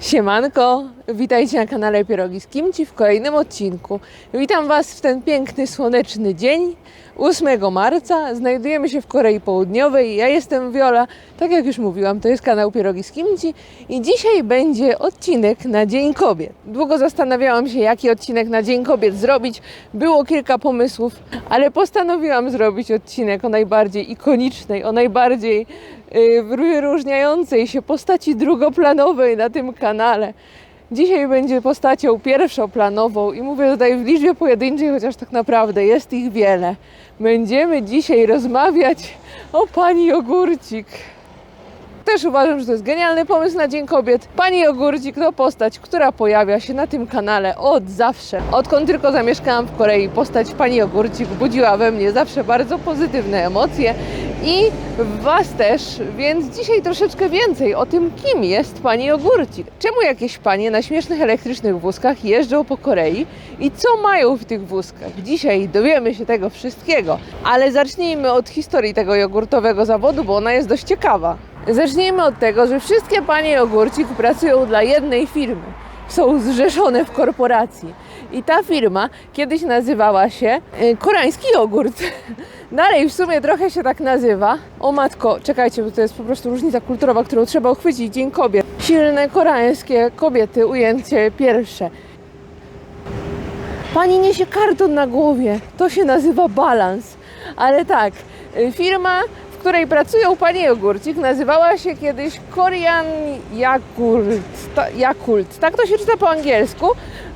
Siemanko, witajcie na kanale Pierogi z Kimci w kolejnym odcinku. Witam Was w ten piękny, słoneczny dzień, 8 marca. Znajdujemy się w Korei Południowej. Ja jestem Wiola, tak jak już mówiłam, to jest kanał Pierogi z Kimci i dzisiaj będzie odcinek na Dzień Kobiet. Długo zastanawiałam się, jaki odcinek na Dzień Kobiet zrobić. Było kilka pomysłów, ale postanowiłam zrobić odcinek o najbardziej ikonicznej, o najbardziej wyróżniającej się postaci drugoplanowej na tym kanale. Dzisiaj będzie postacią pierwszoplanową i mówię tutaj w liczbie pojedynczej, chociaż tak naprawdę jest ich wiele. Będziemy dzisiaj rozmawiać o pani Ogórcik. Też uważam, że to jest genialny pomysł na Dzień Kobiet. Pani Ogórcik to postać, która pojawia się na tym kanale od zawsze. Odkąd tylko zamieszkałam w Korei, postać Pani Ogórcik budziła we mnie zawsze bardzo pozytywne emocje i w Was też, więc dzisiaj troszeczkę więcej o tym, kim jest Pani Ogórcik. Czemu jakieś panie na śmiesznych elektrycznych wózkach jeżdżą po Korei i co mają w tych wózkach. Dzisiaj dowiemy się tego wszystkiego, ale zacznijmy od historii tego jogurtowego zawodu, bo ona jest dość ciekawa. Zacznijmy od tego, że wszystkie panie ogórcik pracują dla jednej firmy. Są zrzeszone w korporacji. I ta firma kiedyś nazywała się y, Koreański Jogurt. Dalej w sumie trochę się tak nazywa. O matko, czekajcie, bo to jest po prostu różnica kulturowa, którą trzeba uchwycić. Dzień kobiet. Silne koreańskie kobiety, ujęcie pierwsze. Pani niesie karton na głowie. To się nazywa balans. Ale tak, y, firma, w której pracują panie Ogórcik, nazywała się kiedyś Korean Yakult. Yakult. Tak to się czyta po angielsku,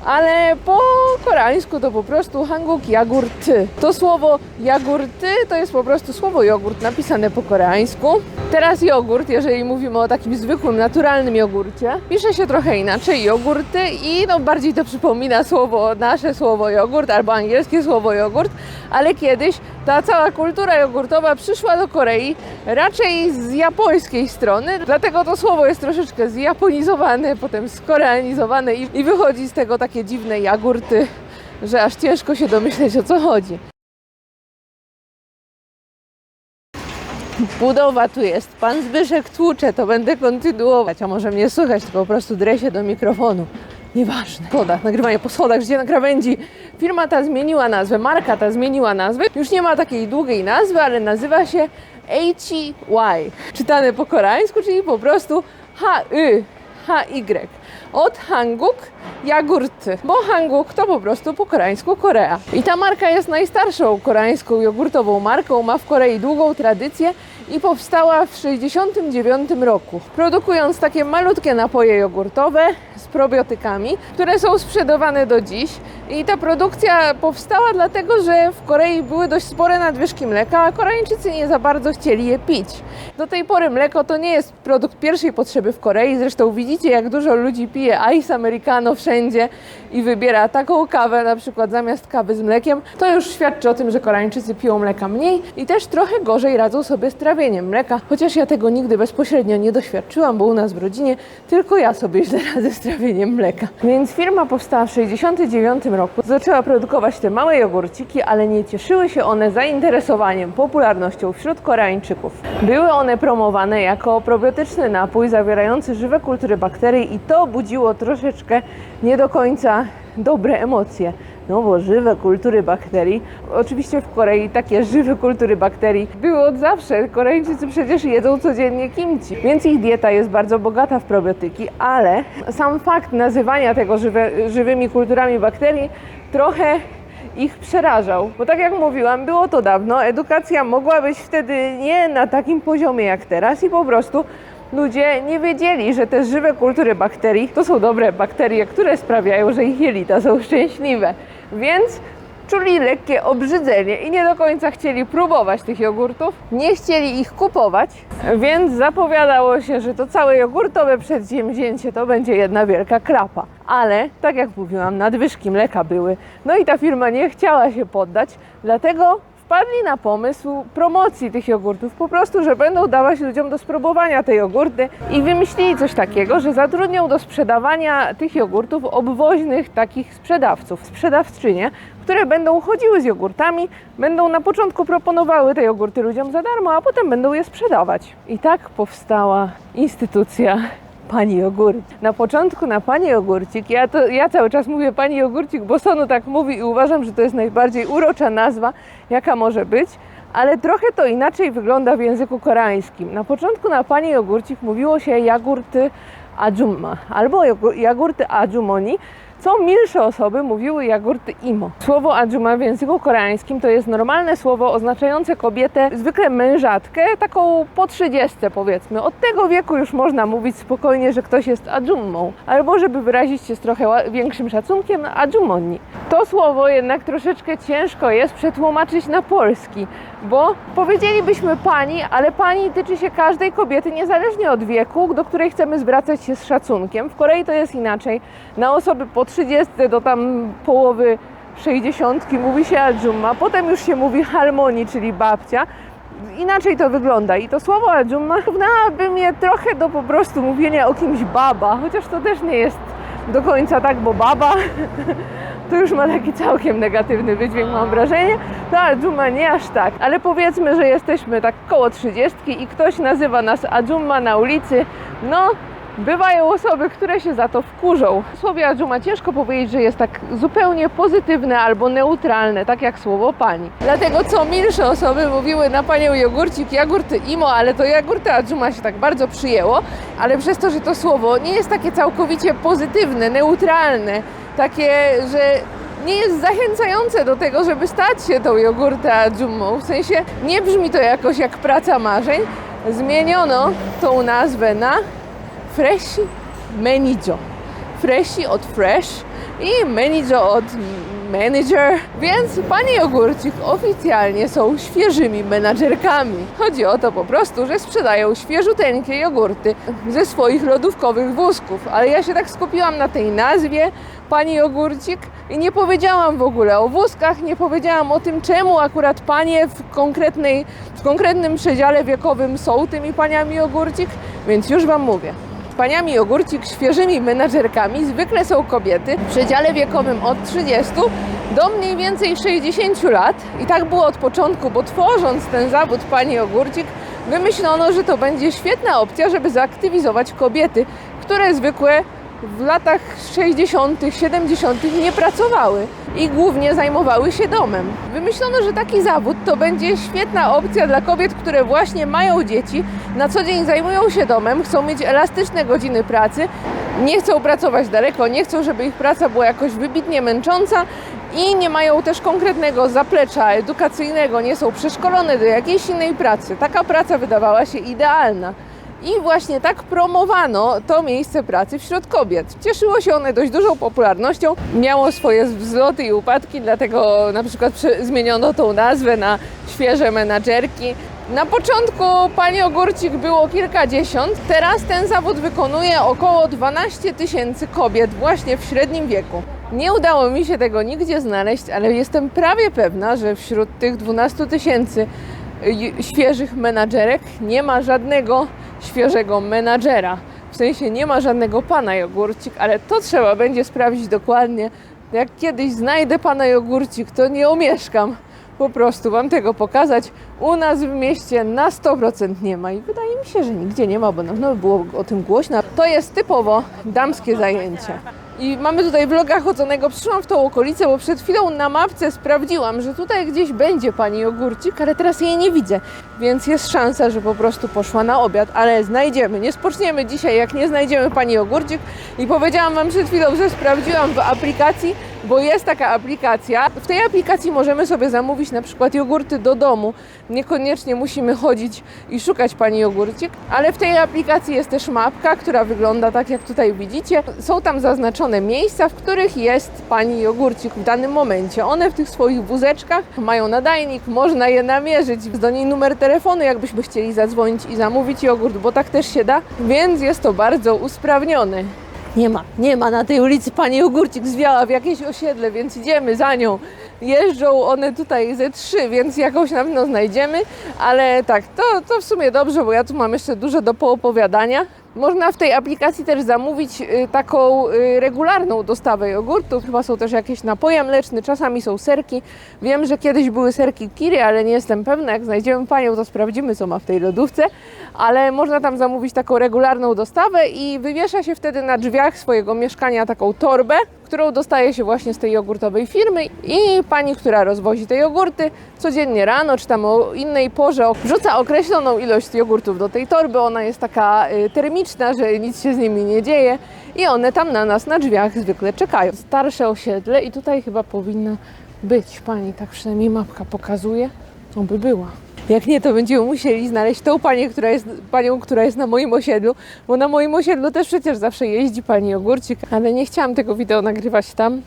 ale po koreańsku to po prostu Hanguk Jagurt. To słowo jagurty to jest po prostu słowo jogurt napisane po koreańsku. Teraz jogurt, jeżeli mówimy o takim zwykłym, naturalnym jogurcie, pisze się trochę inaczej jogurty i no bardziej to przypomina słowo, nasze słowo jogurt albo angielskie słowo jogurt, ale kiedyś ta cała kultura jogurtowa przyszła do Korei raczej z japońskiej strony, dlatego to słowo jest troszeczkę zjaponizowane, potem skoreanizowane i, i wychodzi z tego takie dziwne jagurty, że aż ciężko się domyśleć o co chodzi. Budowa tu jest. Pan Zbyszek tłucze, to będę kontynuować. A może mnie słychać, tylko po prostu dresie do mikrofonu. Nieważne. Schodach, nagrywanie po schodach, gdzie na krawędzi. Firma ta zmieniła nazwę, marka ta zmieniła nazwę. Już nie ma takiej długiej nazwy, ale nazywa się HY. Czytane po koreańsku, czyli po prostu H-Y. HY. Od Hanguk jagurty, bo Hanguk to po prostu po koreańsku Korea. I ta marka jest najstarszą koreańską jogurtową marką, ma w Korei długą tradycję i powstała w 1969 roku, produkując takie malutkie napoje jogurtowe z probiotykami, które są sprzedawane do dziś. I ta produkcja powstała dlatego, że w Korei były dość spore nadwyżki mleka, a Koreańczycy nie za bardzo chcieli je pić. Do tej pory mleko to nie jest produkt pierwszej potrzeby w Korei, zresztą widzicie jak dużo ludzi pije ice americano wszędzie i wybiera taką kawę na przykład zamiast kawy z mlekiem. To już świadczy o tym, że Koreańczycy piją mleka mniej i też trochę gorzej radzą sobie z trawieniem mleka, chociaż ja tego nigdy bezpośrednio nie doświadczyłam, bo u nas w rodzinie tylko ja sobie źle radzę z trawieniem mleka. Więc firma powstała w 1969 roku, zaczęła produkować te małe jogurciki, ale nie cieszyły się one zainteresowaniem, popularnością wśród Koreańczyków. Były one promowane jako probiotyczny napój zawierający żywe kultury bakterii i to budziło troszeczkę nie do końca dobre emocje. No bo żywe kultury bakterii, oczywiście w Korei takie żywe kultury bakterii były od zawsze. Koreańczycy przecież jedzą codziennie kimchi, więc ich dieta jest bardzo bogata w probiotyki, ale sam fakt nazywania tego żywe, żywymi kulturami bakterii trochę ich przerażał. Bo tak jak mówiłam, było to dawno, edukacja mogła być wtedy nie na takim poziomie jak teraz i po prostu ludzie nie wiedzieli, że te żywe kultury bakterii to są dobre bakterie, które sprawiają, że ich jelita są szczęśliwe. Więc czuli lekkie obrzydzenie i nie do końca chcieli próbować tych jogurtów, nie chcieli ich kupować, więc zapowiadało się, że to całe jogurtowe przedsięwzięcie to będzie jedna wielka klapa. Ale, tak jak mówiłam, nadwyżki mleka były, no i ta firma nie chciała się poddać, dlatego wpadli na pomysł promocji tych jogurtów, po prostu, że będą dawać ludziom do spróbowania te jogurty i wymyślili coś takiego, że zatrudnią do sprzedawania tych jogurtów obwoźnych takich sprzedawców, sprzedawczynie, które będą chodziły z jogurtami, będą na początku proponowały te jogurty ludziom za darmo, a potem będą je sprzedawać. I tak powstała instytucja pani jogurcik. Na początku na pani jogurcik, ja, to, ja cały czas mówię pani jogurcik, bo Sonu tak mówi i uważam, że to jest najbardziej urocza nazwa, jaka może być, ale trochę to inaczej wygląda w języku koreańskim. Na początku na pani jogurcik mówiło się jagurty ajumma albo jagurty ajumoni, co milsze osoby mówiły jagurty imo. Słowo ajuma w języku koreańskim to jest normalne słowo oznaczające kobietę, zwykle mężatkę, taką po 30 powiedzmy. Od tego wieku już można mówić spokojnie, że ktoś jest ajummą. Albo żeby wyrazić się z trochę większym szacunkiem, ajumoni. To słowo jednak troszeczkę ciężko jest przetłumaczyć na polski, bo powiedzielibyśmy pani, ale pani tyczy się każdej kobiety niezależnie od wieku, do której chcemy zwracać się z szacunkiem. W Korei to jest inaczej. Na osoby po 30 do tam połowy 60 mówi się ajumma, potem już się mówi halmoni, czyli babcia. Inaczej to wygląda i to słowo ajumma równałabym je trochę do po prostu mówienia o kimś baba, chociaż to też nie jest do końca tak, bo baba to już ma taki całkiem negatywny wydźwięk, mam wrażenie. To Ajumma nie aż tak, ale powiedzmy, że jesteśmy tak koło 30 i ktoś nazywa nas Ajumma na ulicy. No, bywają osoby, które się za to wkurzą. Słowie Ajumma ciężko powiedzieć, że jest tak zupełnie pozytywne albo neutralne, tak jak słowo pani. Dlatego co milsze osoby mówiły na panią jogurcik, jagurty imo, ale to jagurty Ajumma się tak bardzo przyjęło, ale przez to, że to słowo nie jest takie całkowicie pozytywne, neutralne, takie, że nie jest zachęcające do tego, żeby stać się tą jogurtę Ajumą. W sensie nie brzmi to jakoś jak praca marzeń. Zmieniono tą nazwę na Freshi Menijo. Freshi od fresh i Menijo od manager, więc pani jogurcik oficjalnie są świeżymi menadżerkami. Chodzi o to po prostu, że sprzedają świeżuteńkie jogurty ze swoich lodówkowych wózków, ale ja się tak skupiłam na tej nazwie pani jogurcik i nie powiedziałam w ogóle o wózkach, nie powiedziałam o tym, czemu akurat panie w, konkretnej, w konkretnym przedziale wiekowym są tymi paniami jogurcik, więc już Wam mówię. Paniami jogurcik świeżymi menadżerkami zwykle są kobiety w przedziale wiekowym od 30 do mniej więcej 60 lat. I tak było od początku, bo tworząc ten zawód pani jogurcik, wymyślono, że to będzie świetna opcja, żeby zaktywizować kobiety, które zwykle w latach 60., 70. nie pracowały i głównie zajmowały się domem. Wymyślono, że taki zawód to będzie świetna opcja dla kobiet, które właśnie mają dzieci, na co dzień zajmują się domem, chcą mieć elastyczne godziny pracy, nie chcą pracować daleko, nie chcą, żeby ich praca była jakoś wybitnie męcząca i nie mają też konkretnego zaplecza edukacyjnego, nie są przeszkolone do jakiejś innej pracy. Taka praca wydawała się idealna. I właśnie tak promowano to miejsce pracy wśród kobiet. Cieszyło się one dość dużą popularnością, miało swoje wzloty i upadki, dlatego na przykład zmieniono tą nazwę na świeże menadżerki. Na początku pani Ogórcik było kilkadziesiąt, teraz ten zawód wykonuje około 12 tysięcy kobiet właśnie w średnim wieku. Nie udało mi się tego nigdzie znaleźć, ale jestem prawie pewna, że wśród tych 12 tysięcy y, świeżych menadżerek nie ma żadnego świeżego menadżera. W sensie nie ma żadnego pana jogurcik, ale to trzeba będzie sprawdzić dokładnie. Jak kiedyś znajdę pana jogurcik, to nie omieszkam po prostu Wam tego pokazać. U nas w mieście na 100% nie ma i wydaje mi się, że nigdzie nie ma, bo na pewno było o tym głośno. To jest typowo damskie zajęcie. I mamy tutaj vloga chodzonego. Przyszłam w tą okolicę, bo przed chwilą na mapce sprawdziłam, że tutaj gdzieś będzie pani jogurcik, ale teraz jej nie widzę. Więc jest szansa, że po prostu poszła na obiad, ale znajdziemy. Nie spoczniemy dzisiaj, jak nie znajdziemy pani jogurcik. I powiedziałam Wam przed chwilą, że sprawdziłam w aplikacji, bo jest taka aplikacja. W tej aplikacji możemy sobie zamówić na przykład jogurty do domu. Niekoniecznie musimy chodzić i szukać pani jogurcik, ale w tej aplikacji jest też mapka, która wygląda tak jak tutaj widzicie. Są tam zaznaczone miejsca, w których jest pani jogurcik w danym momencie. One w tych swoich wózeczkach mają nadajnik, można je namierzyć, do niej numer telefonu, jakbyśmy chcieli zadzwonić i zamówić jogurt, bo tak też się da, więc jest to bardzo usprawnione. Nie ma, nie ma na tej ulicy pani Jogurcik zwiała w jakieś osiedle, więc idziemy za nią. Jeżdżą one tutaj ze trzy, więc jakąś na pewno znajdziemy, ale tak, to, to w sumie dobrze, bo ja tu mam jeszcze dużo do poopowiadania. Można w tej aplikacji też zamówić y, taką y, regularną dostawę jogurtów. Chyba są też jakieś napoje mleczne, czasami są serki. Wiem, że kiedyś były serki Kiri, ale nie jestem pewna. Jak znajdziemy panią, to sprawdzimy, co ma w tej lodówce. Ale można tam zamówić taką regularną dostawę i wywiesza się wtedy na drzwiach swojego mieszkania taką torbę, którą dostaje się właśnie z tej jogurtowej firmy i pani, która rozwozi te jogurty, codziennie rano czy tam o innej porze wrzuca określoną ilość jogurtów do tej torby. Ona jest taka y, że nic się z nimi nie dzieje i one tam na nas na drzwiach zwykle czekają. Starsze osiedle i tutaj chyba powinna być pani, tak przynajmniej mapka pokazuje. Oby była. Jak nie, to będziemy musieli znaleźć tą panię, która jest panią, która jest na moim osiedlu, bo na moim osiedlu też przecież zawsze jeździ pani Ogórcik, ale nie chciałam tego wideo nagrywać tam,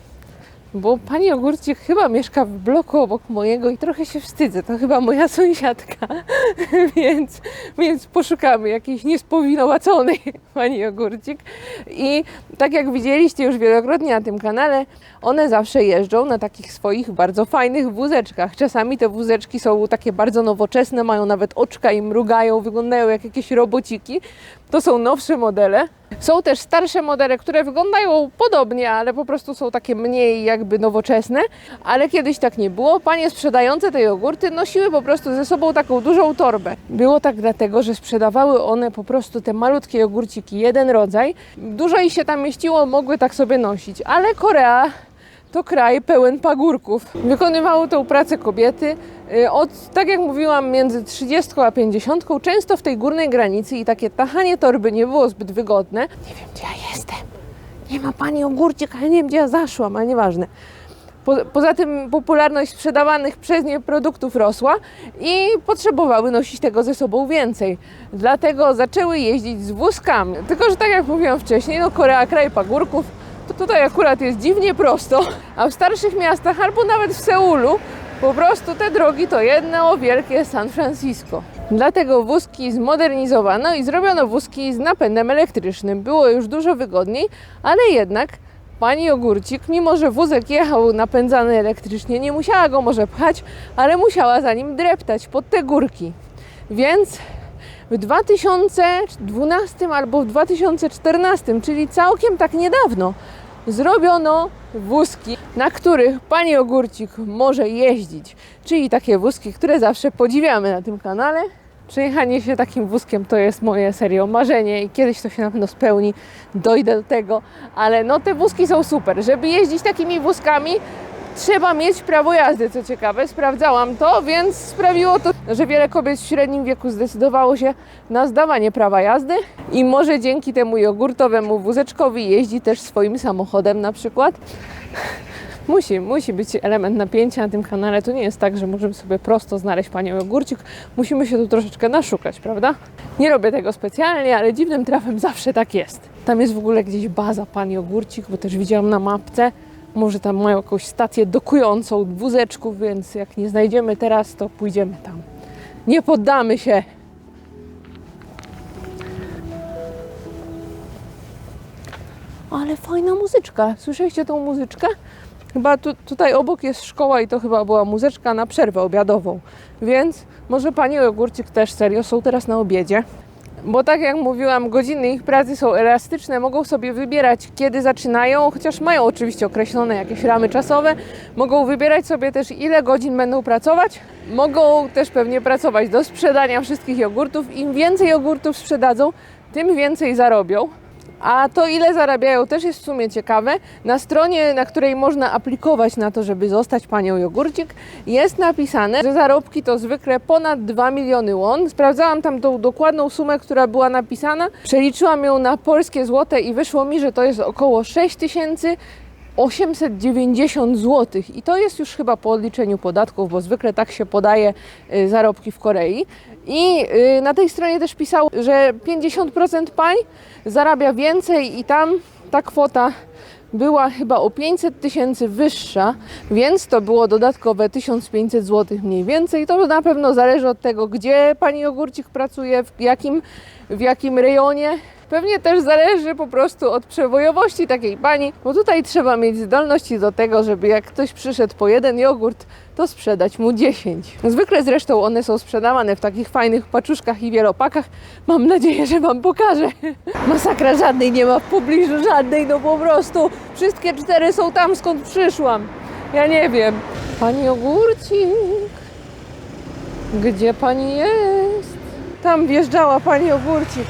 bo pani Ogórcik chyba mieszka w bloku obok mojego i trochę się wstydzę. To chyba moja sąsiadka, więc, więc poszukamy jakiejś niespowinowaconej pani Ogórcik. I tak jak widzieliście już wielokrotnie na tym kanale, one zawsze jeżdżą na takich swoich bardzo fajnych wózeczkach. Czasami te wózeczki są takie bardzo nowoczesne, mają nawet oczka i mrugają, wyglądają jak jakieś robociki. To są nowsze modele. Są też starsze modele, które wyglądają podobnie, ale po prostu są takie mniej jakby nowoczesne. Ale kiedyś tak nie było. Panie sprzedające te jogurty nosiły po prostu ze sobą taką dużą torbę. Było tak dlatego, że sprzedawały one po prostu te malutkie jogurciki, jeden rodzaj. Dużo ich się tam mieściło, mogły tak sobie nosić. Ale Korea to kraj pełen pagórków. Wykonywały tę pracę kobiety y, od, tak jak mówiłam, między 30 a 50, często w tej górnej granicy i takie tachanie torby nie było zbyt wygodne. Nie wiem, gdzie ja jestem. Nie ma pani ogórcik, ale nie wiem, gdzie ja zaszłam, ale nieważne. Po, poza tym popularność sprzedawanych przez nie produktów rosła i potrzebowały nosić tego ze sobą więcej. Dlatego zaczęły jeździć z wózkami. Tylko, że tak jak mówiłam wcześniej, no Korea kraj pagórków, to tutaj akurat jest dziwnie prosto, a w starszych miastach albo nawet w Seulu po prostu te drogi to jedno wielkie San Francisco. Dlatego wózki zmodernizowano i zrobiono wózki z napędem elektrycznym. Było już dużo wygodniej, ale jednak pani Ogórcik, mimo że wózek jechał napędzany elektrycznie, nie musiała go może pchać, ale musiała za nim dreptać pod te górki. Więc w 2012 albo w 2014, czyli całkiem tak niedawno, zrobiono wózki, na których pani Ogórcik może jeździć. Czyli takie wózki, które zawsze podziwiamy na tym kanale. Przejechanie się takim wózkiem to jest moje serio marzenie i kiedyś to się na pewno spełni, dojdę do tego, ale no te wózki są super. Żeby jeździć takimi wózkami, trzeba mieć prawo jazdy, co ciekawe. Sprawdzałam to, więc sprawiło to, że wiele kobiet w średnim wieku zdecydowało się na zdawanie prawa jazdy i może dzięki temu jogurtowemu wózeczkowi jeździ też swoim samochodem na przykład. Musi, musi być element napięcia na tym kanale. To nie jest tak, że możemy sobie prosto znaleźć panią jogurcik. Musimy się tu troszeczkę naszukać, prawda? Nie robię tego specjalnie, ale dziwnym trafem zawsze tak jest. Tam jest w ogóle gdzieś baza pani jogurcik, bo też widziałam na mapce. Może tam mają jakąś stację dokującą wózeczków, więc jak nie znajdziemy teraz, to pójdziemy tam. Nie poddamy się. Ale fajna muzyczka. Słyszeliście tą muzyczkę? Chyba tu, tutaj obok jest szkoła i to chyba była muzyczka na przerwę obiadową. Więc może pani Ogórcik też serio są teraz na obiedzie. Bo tak jak mówiłam, godziny ich pracy są elastyczne, mogą sobie wybierać kiedy zaczynają, chociaż mają oczywiście określone jakieś ramy czasowe. Mogą wybierać sobie też ile godzin będą pracować. Mogą też pewnie pracować do sprzedania wszystkich jogurtów. Im więcej jogurtów sprzedadzą, tym więcej zarobią. A to, ile zarabiają, też jest w sumie ciekawe. Na stronie, na której można aplikować na to, żeby zostać panią jogurcik, jest napisane, że zarobki to zwykle ponad 2 miliony won. Sprawdzałam tam tą dokładną sumę, która była napisana. Przeliczyłam ją na polskie złote i wyszło mi, że to jest około 6 tysięcy 890 zł i to jest już chyba po odliczeniu podatków, bo zwykle tak się podaje y, zarobki w Korei. I y, na tej stronie też pisał, że 50% pań zarabia więcej i tam ta kwota była chyba o 500 tysięcy wyższa, więc to było dodatkowe 1500 zł mniej więcej. To na pewno zależy od tego, gdzie pani Ogórcik pracuje, w jakim, w jakim rejonie Pewnie też zależy po prostu od przebojowości takiej pani, bo tutaj trzeba mieć zdolności do tego, żeby jak ktoś przyszedł po jeden jogurt, to sprzedać mu 10. Zwykle zresztą one są sprzedawane w takich fajnych paczuszkach i wielopakach. Mam nadzieję, że Wam pokażę. Masakra żadnej nie ma w pobliżu, żadnej, no po prostu. Wszystkie cztery są tam, skąd przyszłam. Ja nie wiem. Pani ogórcik. Gdzie pani jest? Tam wjeżdżała pani ogórcik.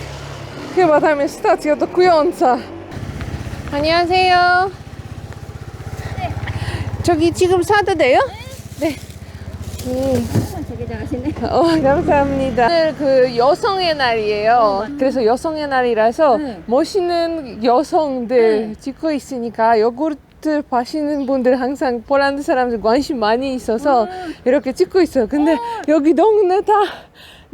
Chyba tam jest stacja dokująca. 안녕하세요. 저기 지금 사도 돼요? 네. 음. 잘하시네. 어, 감사합니다. 오늘 그 여성의 날이에요. 그래서 여성의 날이라서 네. 멋있는 여성들 네. 찍고 있으니까 요구르트 파시는 분들 항상 폴란드 사람들 관심 많이 있어서 이렇게 찍고 있어요. 근데 여기 동네 다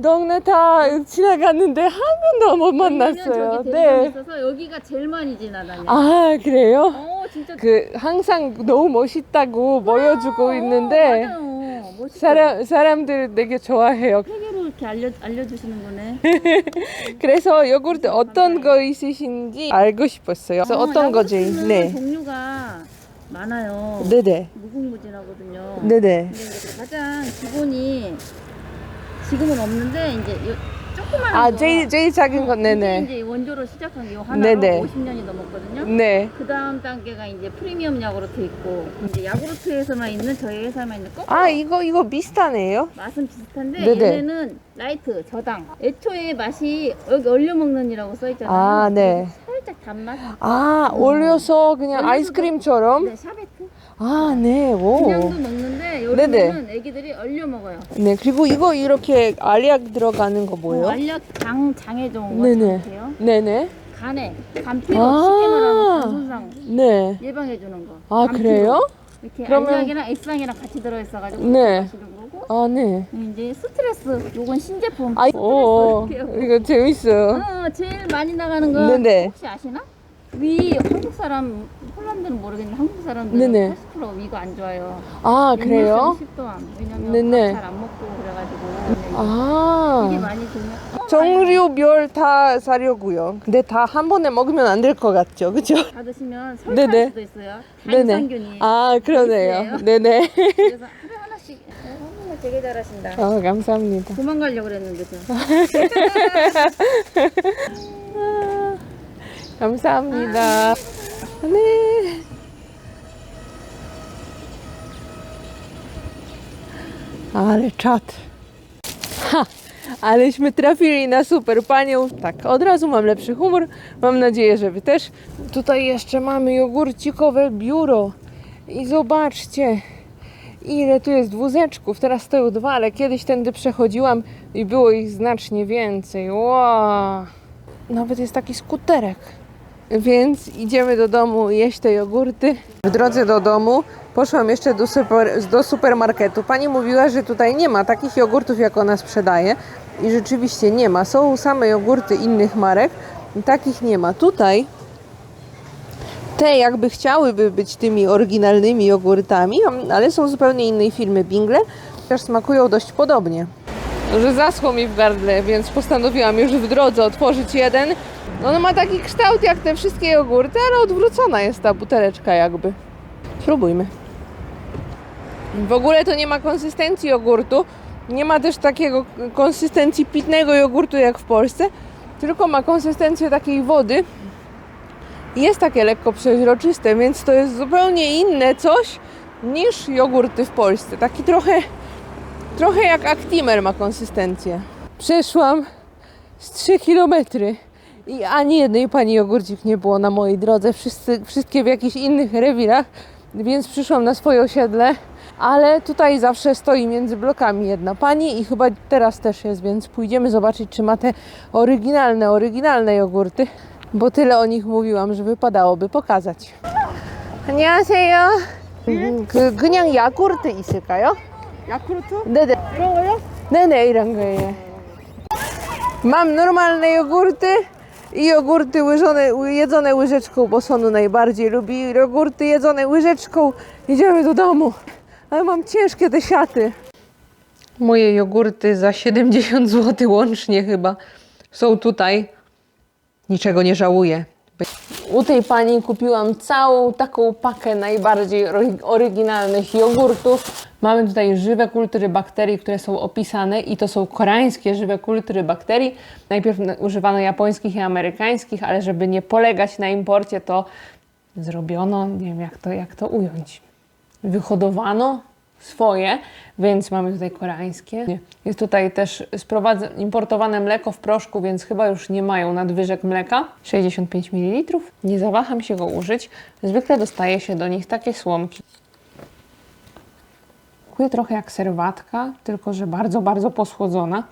동네 다 지나갔는데 한 번도 못 만났어요. 네. 있어서 여기가 제일 많이 지나다녀. 아 그래요? 어 진짜 그 항상 너무 멋있다고 보여주고 있는데 어, 맞아요. 사람 사람들 되게 좋아해요. 세계로 이렇게 알려 알려주시는 거네. 그래서 요구르트 어떤 거 있으신지 알고 싶었어요. 그래서 어떤 거지? 야구르트는 네. 종류가 많아요. 네네. 무궁무진하거든요. 네네. 근데 이제 가장 기본이 지금은 없는데 이제 요, 조그마한 아 거. 제일 제일 작은 거 이게 네네. 이제 원조로 시작한 게 하나로 네네. 50년이 넘었거든요. 네. 그 다음 단계가 이제 프리미엄 야구르트 있고 이제 야구르트에서만 있는 저희 회사만 있는 꼭아 이거 이거 비슷하네요. 맛은 비슷한데 네네. 얘네는 라이트 저당 애초에 맛이 여기 얼려 먹는이라고 써 있잖아요 아 네. 살짝 단맛 아 올려서 그냥 올려서도- 아이스크림처럼. 네 샤베트 아 네. 오. 그냥도 먹는데. 여름에는 애기들이 얼려 먹어요 네 그리고 이거 이렇게 알약 들어가는 거 어, 뭐예요? 알약 장, 장에 좋은 거 네네. 장태요 네네. 간에 간피로 아. 간 손상 네. 예방해 주는 거 아 간피로. 그래요? 이렇게 그러면- 알약이랑 액상이랑 같이 들어있어가지고 네. 아 네. 이제 스트레스 요건 신제품 아 오. 이거 재밌어요. 어, 제일 많이 나가는 거 네네. 혹시 아시나? 위 한국 사람 폴란드는 모르겠는데 한국 사람들은 네네. 80% 위가 안 좋아요. 아 그래요? 10도암. 왜냐면 네네. 밥잘안 먹고 그래가지고 아. 이게 많이 들면 정류 별 다 사려고요. 근데 다 한 번에 먹으면 안 될 것 같죠, 그죠? 받으시면 네네. 설사할 수도 있어요. 네네. 단상균이. 아 그러네요. 있어요. 네네. 그래서 하루 하나씩. 어, 되게 잘하신다. 어 감사합니다. 도망가려고 그랬는데 저. 아, 감사합니다. 네. Ale czad. Ha! Aleśmy trafili na super panią. Tak, od razu mam lepszy humor. Mam nadzieję, że wy też. Tutaj jeszcze mamy jogurcikowe biuro. I zobaczcie, ile tu jest wózeczków. Teraz stoją dwa, ale kiedyś tędy przechodziłam i było ich znacznie więcej. Wow. Nawet jest taki skuterek. Więc idziemy do domu jeść te jogurty. W drodze do domu poszłam jeszcze do, super, do supermarketu. Pani mówiła, że tutaj nie ma takich jogurtów, jak ona sprzedaje. I rzeczywiście nie ma. Są same jogurty innych marek. Takich nie ma. Tutaj te jakby chciałyby być tymi oryginalnymi jogurtami, ale są zupełnie innej firmy Bingle. Też smakują dość podobnie. Że zaschło mi w gardle, więc postanowiłam już w drodze otworzyć jeden. On ma taki kształt jak te wszystkie jogurty, ale odwrócona jest ta buteleczka jakby. Spróbujmy. W ogóle to nie ma konsystencji jogurtu. Nie ma też takiego konsystencji pitnego jogurtu jak w Polsce, tylko ma konsystencję takiej wody. Jest takie lekko przeźroczyste, więc to jest zupełnie inne coś niż jogurty w Polsce. Taki trochę, trochę jak Actimer ma konsystencję. Przeszłam z 3 kilometry i ani jednej pani jogurcik nie było na mojej drodze. Wszyscy, wszystkie w jakichś innych rewirach, więc przyszłam na swoje osiedle. Ale tutaj zawsze stoi między blokami jedna pani i chyba teraz też jest, więc pójdziemy zobaczyć, czy ma te oryginalne, oryginalne jogurty, bo tyle o nich mówiłam, że wypadałoby pokazać. 안녕하세요. 그 그냥 야구르트 있을까요? 야쿠르트? 네네. 그런 거요? 네네 이런 거예요. Mam normalne jogurty i jogurty łyżone, jedzone łyżeczką, bo Sonu najbardziej lubi jogurty jedzone łyżeczką. Idziemy do domu. Ale mam ciężkie te siaty. Moje jogurty za 70 zł łącznie chyba są tutaj. Niczego nie żałuję. U tej pani kupiłam całą taką pakę najbardziej ro- oryginalnych jogurtów. Mamy tutaj żywe kultury bakterii, które są opisane i to są koreańskie żywe kultury bakterii. Najpierw na- używano japońskich i amerykańskich, ale żeby nie polegać na imporcie, to zrobiono, nie wiem jak to, jak to ująć, wyhodowano swoje, więc mamy tutaj koreańskie. Jest tutaj też importowane mleko w proszku, więc chyba już nie mają nadwyżek mleka. 65 ml. Nie zawaham się go użyć. Zwykle dostaje się do nich takie słomki. Smakuje trochę jak serwatka, tylko że bardzo, bardzo posłodzona.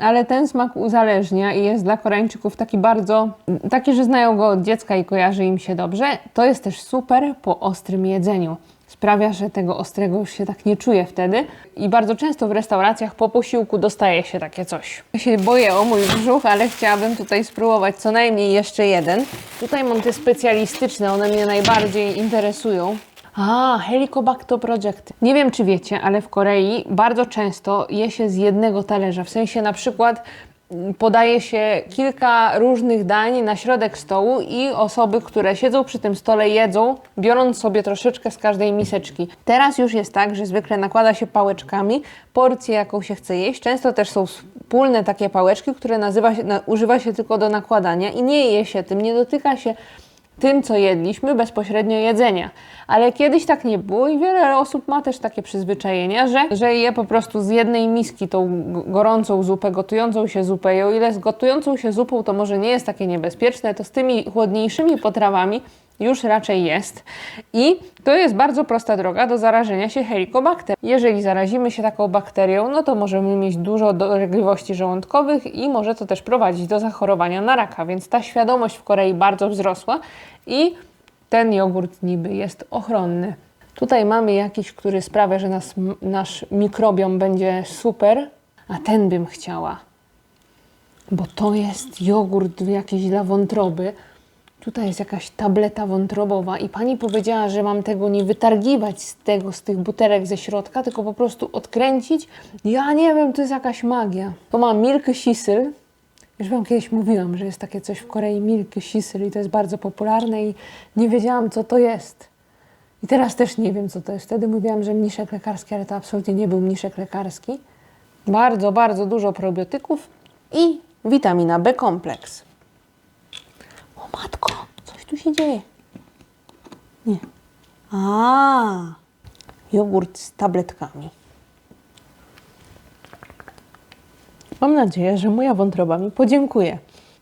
Ale ten smak uzależnia i jest dla Koreańczyków taki bardzo, taki, że znają go od dziecka i kojarzy im się dobrze. To jest też super po ostrym jedzeniu. Sprawia, że tego ostrego już się tak nie czuje wtedy. I bardzo często w restauracjach po posiłku dostaje się takie coś. Ja się boję o mój brzuch, ale chciałabym tutaj spróbować co najmniej jeszcze jeden. Tutaj mam te specjalistyczne, one mnie najbardziej interesują. A, Helicobacter Project. Nie wiem, czy wiecie, ale w Korei bardzo często je się z jednego talerza. W sensie na przykład mm, podaje się kilka różnych dań na środek stołu i osoby, które siedzą przy tym stole jedzą, biorąc sobie troszeczkę z każdej miseczki. Teraz już jest tak, że zwykle nakłada się pałeczkami porcję, jaką się chce jeść. Często też są wspólne takie pałeczki, które nazywa się, używa się tylko do nakładania i nie je się tym, nie dotyka się tym, co jedliśmy, bezpośrednio jedzenia. Ale kiedyś tak nie było i wiele osób ma też takie przyzwyczajenia, że, że je po prostu z jednej miski tą gorącą zupę, gotującą się zupę. I o ile z gotującą się zupą to może nie jest takie niebezpieczne, to z tymi chłodniejszymi potrawami już raczej jest. I to jest bardzo prosta droga do zarażenia się helikobakter. Jeżeli zarazimy się taką bakterią, no to możemy mieć dużo dolegliwości żołądkowych i może to też prowadzić do zachorowania na raka, więc ta świadomość w Korei bardzo wzrosła i ten jogurt niby jest ochronny. Tutaj mamy jakiś, który sprawia, że nas, nasz mikrobiom będzie super, a ten bym chciała bo to jest jogurt jakiś dla wątroby. Tutaj jest jakaś tableta wątrobowa i pani powiedziała, że mam tego nie wytargiwać z tego, z tych butelek ze środka, tylko po prostu odkręcić. Ja nie wiem, to jest jakaś magia. To ma milk sisyl. Już wam kiedyś mówiłam, że jest takie coś w Korei, milk sisyl i to jest bardzo popularne i nie wiedziałam, co to jest. I teraz też nie wiem, co to jest. Wtedy mówiłam, że mniszek lekarski, ale to absolutnie nie był mniszek lekarski. Bardzo, bardzo dużo probiotyków i witamina B kompleks. Matko, coś tu się dzieje. Nie. A, jogurt z tabletkami. Mam nadzieję, że moja wątroba mi podziękuje.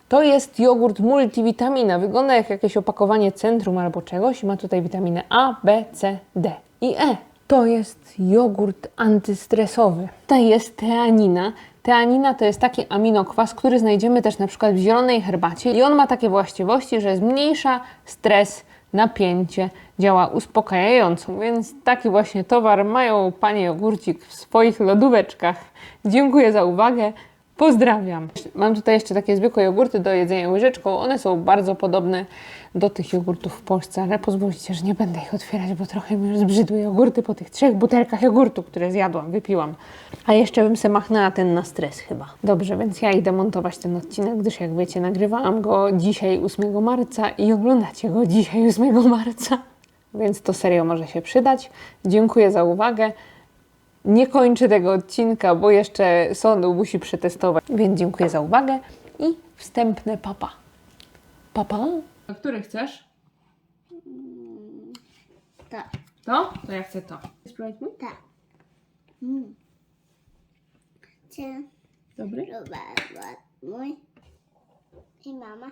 To jest jogurt multivitamina. Wygląda jak jakieś opakowanie centrum albo czegoś i ma tutaj witaminę A, B, C, D i E. To jest jogurt antystresowy. Tutaj jest teanina. Teanina to jest taki aminokwas, który znajdziemy też na przykład w zielonej herbacie i on ma takie właściwości, że zmniejsza stres, napięcie, działa uspokajająco, więc taki właśnie towar mają panie jogurcik w swoich lodóweczkach. Dziękuję za uwagę. Pozdrawiam. Mam tutaj jeszcze takie zwykłe jogurty do jedzenia łyżeczką. One są bardzo podobne do tych jogurtów w Polsce, ale pozwólcie, że nie będę ich otwierać, bo trochę mi już zbrzydły jogurty po tych trzech butelkach jogurtu, które zjadłam, wypiłam. A jeszcze bym se machnęła ten na stres chyba. Dobrze, więc ja idę montować ten odcinek, gdyż jak wiecie, nagrywałam go dzisiaj 8 marca i oglądacie go dzisiaj 8 marca. Więc to serio może się przydać. Dziękuję za uwagę. Nie kończę tego odcinka, bo jeszcze sądu musi przetestować. Więc dziękuję za uwagę i wstępne papa. Papa? A który chcesz? Tak. To? To ja chcę to. Spróbować mój? Tak. Mm. Cię Dobry. próbowała mój i mama.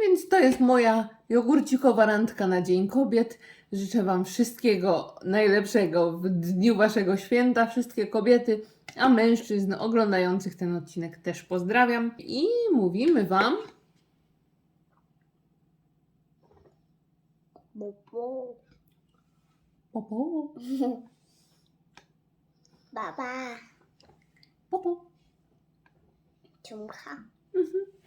Więc to jest moja jogurcikowa randka na Dzień Kobiet. Życzę Wam wszystkiego najlepszego w dniu Waszego święta. Wszystkie kobiety, a mężczyzn oglądających ten odcinek też pozdrawiam. I mówimy Wam popo, Baba. popo. Ciumcha. Mhm.